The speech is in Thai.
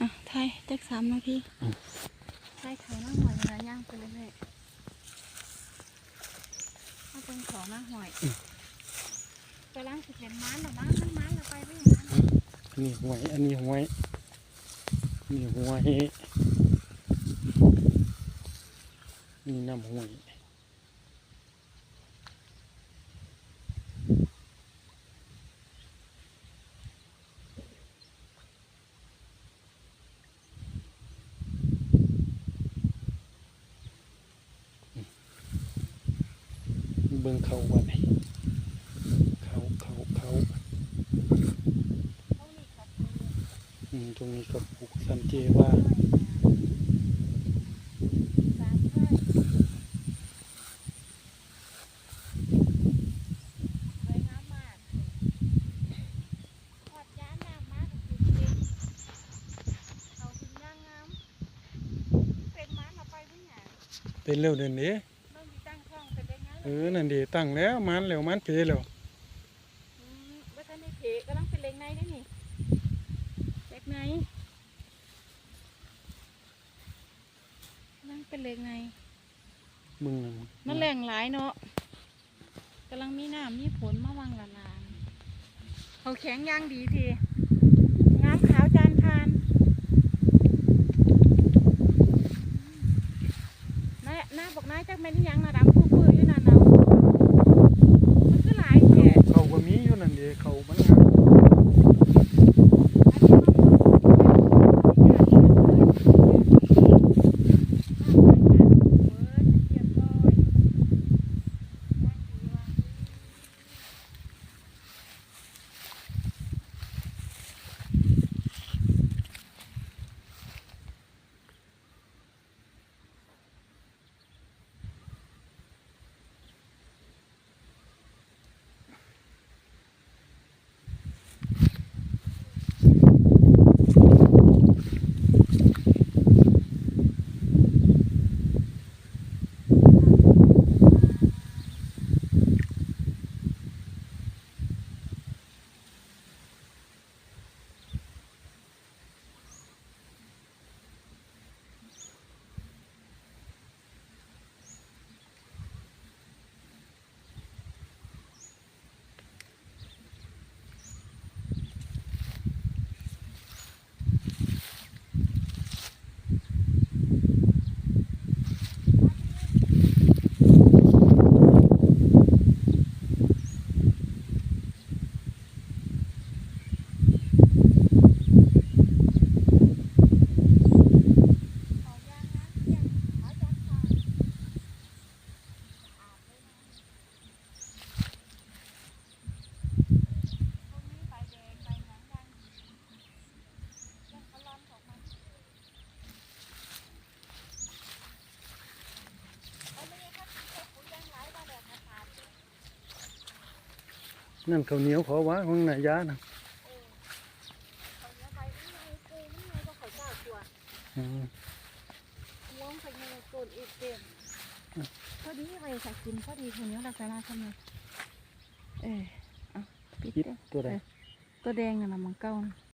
อะไทยจักสามนาทีไทยเขาหน้าหอยนะย่างไปเรื่อยๆเอาเป็นเขาหน้าหอยกำลังสิเป็นม้านหรอม้านมันม้านเราไปไม่ม้านอันนี้หวยอันนี้หวยอันนี่หวยนี่น้ำหวย เบิ่งเขาวันไหนเขาเขาเขาอืมตรงนี้ก็ปลูกสันเจว่าสามไร่สวยงามมากขอดย้านางมากกับคุณจริงเขาถึงย่างงามเป็นม้านเราไปไม่หยังเป็นเร็วเดินเออนั่นเดีตั้งแล้วมันแล้วมันเพแล้วอืมว่าท่านในเพกำลังเป็นเล็งในได้นี่เล็กในกำลังเป็นเล็งในมึงน่ะมันแรงหลายเนาะกำลังมีน้ำมีผลมาวางละลานเขาแข็งย่างดีทีงามขาวจานทานนายหน้าบอกนายจักแม่นอิหยังนะ นั่นข้าวเหนียวขอว้าของนายยานะอืมล้วงไปในโซนอีกเต็มพอดีไปสักกินพอดีข้าวเหนียวลักษณะทำไมเออเอาปิดปิดตัวใดตัวแดงน่ะนะมันเก้า